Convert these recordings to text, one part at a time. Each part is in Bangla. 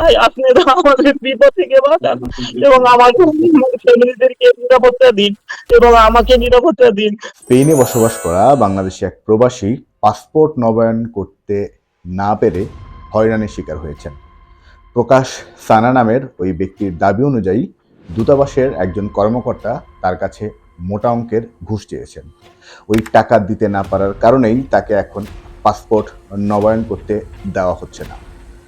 তাই আপনারা আমাদের বিপদ থেকে বাঁচান এবং আমার ফ্যামিলিদেরকে নিরাপত্তা দিন এবং আমাকে নিরাপত্তা দিন। স্পেনে বসবাস করা বাংলাদেশি এক প্রবাসী পাসপোর্ট নবায়ন করতে না পেরে হয়রানির শিকার হয়েছেন। প্রকাশ সানা নামের ওই ব্যক্তির দাবি অনুযায়ী দূতাবাসের একজন কর্মকর্তা তার কাছে মোটা অঙ্কের ঘুষ চেয়েছেন। ওই টাকা দিতে না পারার কারণেই তাকে এখন পাসপোর্ট নবায়ন করতে দেওয়া হচ্ছে না।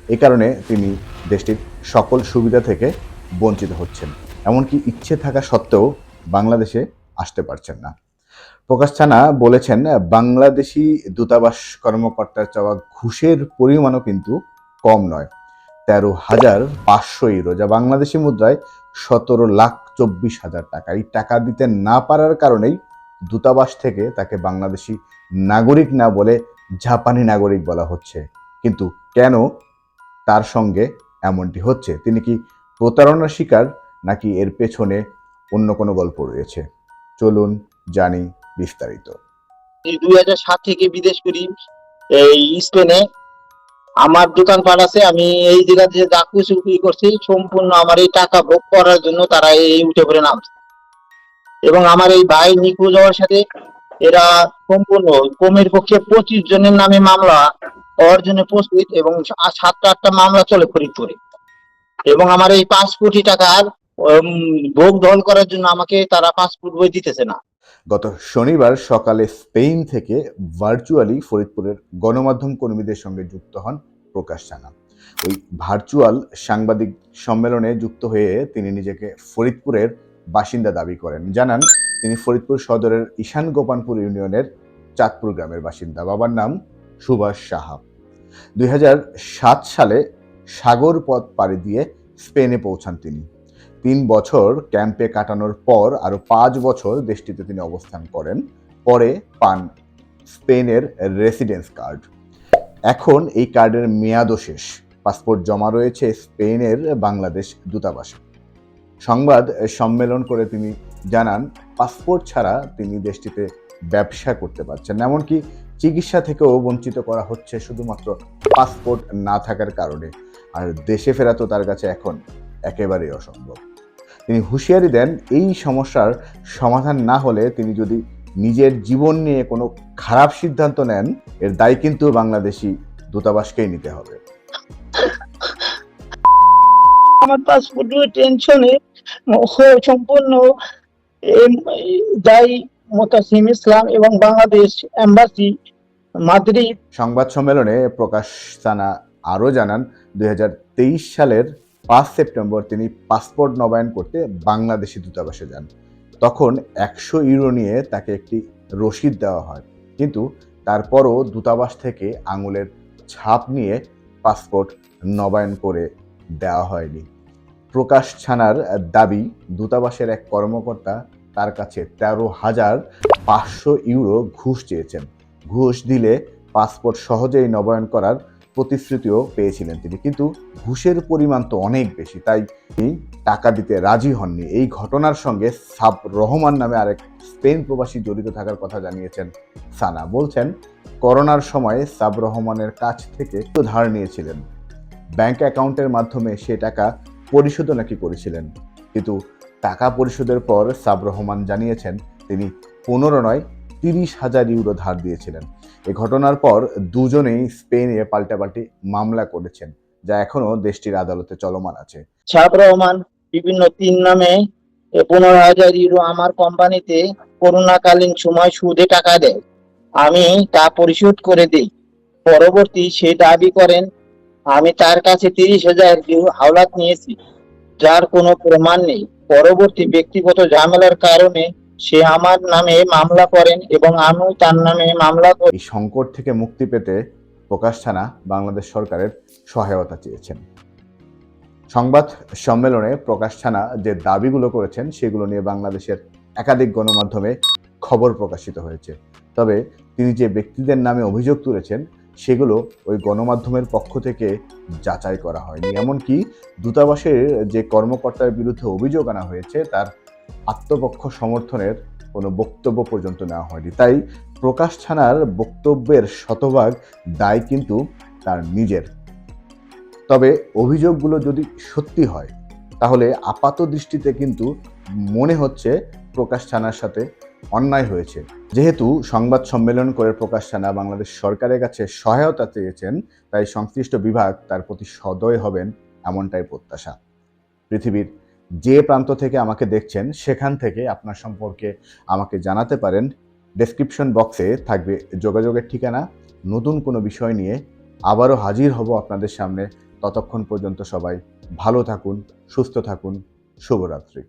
এ কারণে তিনি দেশটির সকল সুবিধা থেকে বঞ্চিত হচ্ছেন। এমনকি ইচ্ছে থাকা সত্ত্বেও বাংলাদেশে আসতে পারছেন না। প্রকাশ ছানা বলেছেন, বাংলাদেশি দূতাবাস কর্মকর্তার চাওয়া ঘুষের পরিমাণও কিন্তু কম নয়। তেরো হাজার পাঁচশো ইউরো যা বাংলাদেশি মুদ্রায় সতেরো লাখ চব্বিশ হাজার টাকা। এই টাকা দিতে না পারার কারণেই দূতাবাস থেকে তাকে বাংলাদেশি নাগরিক না বলে জাপানি নাগরিক বলা হচ্ছে। কিন্তু কেন তার সঙ্গে এমনটি হচ্ছে। তিনি কি প্রতারণার শিকার, নাকি এর পেছনে অন্য কোনো গল্প রয়েছে? চলুন জানি বিস্তারিত। দুই হাজার সাত থেকে বিদেশ করি, এই স্পেনে আমার দোকানপাট আছে, আমি এই জায়গাতে যা কিছু করছি, সম্পূর্ণ আমার এই টাকা ভোগ করার জন্য তারা এই উঠে পড়ে নামছে। এবং আমার এই ভাই নিখোঁজ হওয়ার সাথে এরা সম্পূর্ণ কমের পক্ষে পঁচিশ জনের নামে মামলা হওয়ার জন্য প্রস্তুত এবং সাতটা আটটা মামলা চলে ফরিদপুরে। এবং আমার এই পাঁচ কোটি টাকার ভোগ দল করার জন্য আমাকে তারা পাসপোর্ট বই দিতেছে না। গত শনিবার সকালে স্পেন থেকে ভার্চুয়ালি ফরিদপুরের গণমাধ্যম কর্মীদের সঙ্গে যুক্ত হন প্রকাশ চানা ওই ভার্চুয়াল সাংবাদিক সম্মেলনে যুক্ত হয়ে তিনি নিজেকে ফরিদপুরের বাসিন্দা দাবি করেন। জানান, তিনি ফরিদপুর সদরের ঈশান গোপানপুর ইউনিয়নের চাঁদপুর গ্রামের বাসিন্দা। বাবার নাম সুভাষ সাহা। দুই হাজার সাত সালে সাগর পথ পাড়ি দিয়ে স্পেনে পৌঁছান তিনি। তিন বছর ক্যাম্পে কাটানোর পর আরও পাঁচ বছর দেশটিতে তিনি অবস্থান করেন, পরে পান স্পেনের রেসিডেন্স কার্ড। এখন এই কার্ডের মেয়াদও শেষ। পাসপোর্ট জমা রয়েছে স্পেনের বাংলাদেশ দূতাবাসে। সংবাদ সম্মেলন করে তিনি জানান, পাসপোর্ট ছাড়া তিনি দেশটিতে ব্যবসা করতে পারছেন এমনকি চিকিৎসা থেকেও বঞ্চিত করা হচ্ছে শুধুমাত্র পাসপোর্ট না থাকার কারণে। আর দেশে ফেরা তো তার কাছে এখন একেবারেই অসম্ভব। তিনি হুঁশিয়ারি দেন, এই সমস্যার সমাধান না হলে তিনি যদি নিজের জীবন নিয়ে কোনো খারাপ সিদ্ধান্ত নেন, এর দায় কিন্তু বাংলাদেশি দূতাবাসকেই নিতে হবে। আমার পাসপোর্টের টেনশনে সম্পূর্ণ দায়ী মোতাসিম ইসলাম এবং বাংলাদেশ এম্বাসি মাদ্রিদ সংবাদ সম্মেলনে প্রকাশ সানা আরও জানান, দুই হাজার তেইশ সালের পাঁচ সেপ্টেম্বর তিনি পাসপোর্ট নবায়ন করতে বাংলাদেশি দূতাবাসে যান। তখন একশো ইউরো নিয়ে তাকে একটি রসিদ দেওয়া হয়। কিন্তু তারপরও দূতাবাস থেকে আঙুলের ছাপ নিয়ে পাসপোর্ট নবায়ন করে দেওয়া হয়নি। প্রকাশ ছানার দাবি, দূতাবাসের এক কর্মকর্তা তার কাছে তেরো হাজার পাঁচশো ইউরো ঘুষ চেয়েছেন। ঘুষ দিলে পাসপোর্ট সহজেই নবায়ন করার প্রতিশ্রুতিও পেয়েছিলেন তিনি। কিন্তু ঘুষের পরিমাণ তো অনেক বেশি, তাই তিনি টাকা দিতে রাজি হননি। এই ঘটনার সঙ্গে সাব রহমান নামে আরেক স্পেন প্রবাসী জড়িত থাকার কথা জানিয়েছেন সানা। বলছেন, করোনার সময়ে সাব রহমানের কাছ থেকে ধার নিয়েছিলেন। ব্যাংক অ্যাকাউন্টের মাধ্যমে সে টাকা পরিশোধও নাকি করেছিলেন। কিন্তু টাকা পরিশোধের পর সাব রহমান জানিয়েছেন, তিনি পনেরো নয় তিরিশ হাজার ইউরো ধার দিয়েছিলেন। এ ঘটনার পর দুজনেই স্পেনে পাল্টাপাল্টি মামলা করেছেন, যা এখনও দেশটির আদালতে চলমান আছে। সাব রহমান, বিভিন্ন তিন নামে পনেরো হাজার ইউরো আমার কোম্পানিতে করোনাকালীন সময় সুদে টাকা দেয়। আমি তা পরিশোধ করে দিই। পরবর্তী সে দাবি করেন, আমি তার কাছে তিরিশ হাজার হাওলাত নিয়েছি, যার কোনো প্রমাণ নেই। পরবর্তী ব্যক্তিগত ঝামেলার কারণে সে আমার নামে মামলা করেন এবং আমিও তার নামে মামলা করি। সংকট থেকে মুক্তি পেতে প্রকাশ ছানা বাংলাদেশ সরকারের সহায়তা চেয়েছেন। সংবাদ সম্মেলনে প্রকাশ ছানা যে দাবিগুলো করেছেন, সেগুলো নিয়ে বাংলাদেশের একাধিক গণমাধ্যমে খবর প্রকাশিত হয়েছে। তবে তিনি যে ব্যক্তিদের নামে অভিযোগ তুলেছেন, সেগুলো ওই গণমাধ্যমের পক্ষ থেকে যাচাই করা হয়নি। এমনকি দূতাবাসের যে কর্মকর্তার বিরুদ্ধে অভিযোগ আনা হয়েছে, তার আত্মপক্ষ সমর্থনের কোনো বক্তব্য পর্যন্ত নেওয়া হয়নি। তাই প্রকাশ ছানার বক্তব্যের শতভাগ দায় কিন্তু তার নিজের। তবে অভিযোগগুলো যদি সত্যি হয়, তাহলে আপাত দৃষ্টিতে কিন্তু মনে হচ্ছে প্রকাশ ছানার সাথে অন্যায় হয়েছে। যেহেতু সংবাদ সম্মেলন করে প্রকাশ ছানা বাংলাদেশ সরকারের কাছে সহায়তা চেয়েছেন, তাই সংশ্লিষ্ট বিভাগ তার প্রতি সদয় হবেন এমনটাই প্রত্যাশা। পৃথিবীর যে প্রান্ত থেকে আমাকে দেখছেন, সেখান থেকে আপনার সম্পর্কে আমাকে জানাতে পারেন। ডেসক্রিপশন বক্সে থাকবে যোগাযোগের ঠিকানা। নতুন কোনো বিষয় নিয়ে আবারও হাজির হব আপনাদের সামনে। ততক্ষণ পর্যন্ত সবাই ভালো থাকুন, সুস্থ থাকুন। শুভরাত্রি।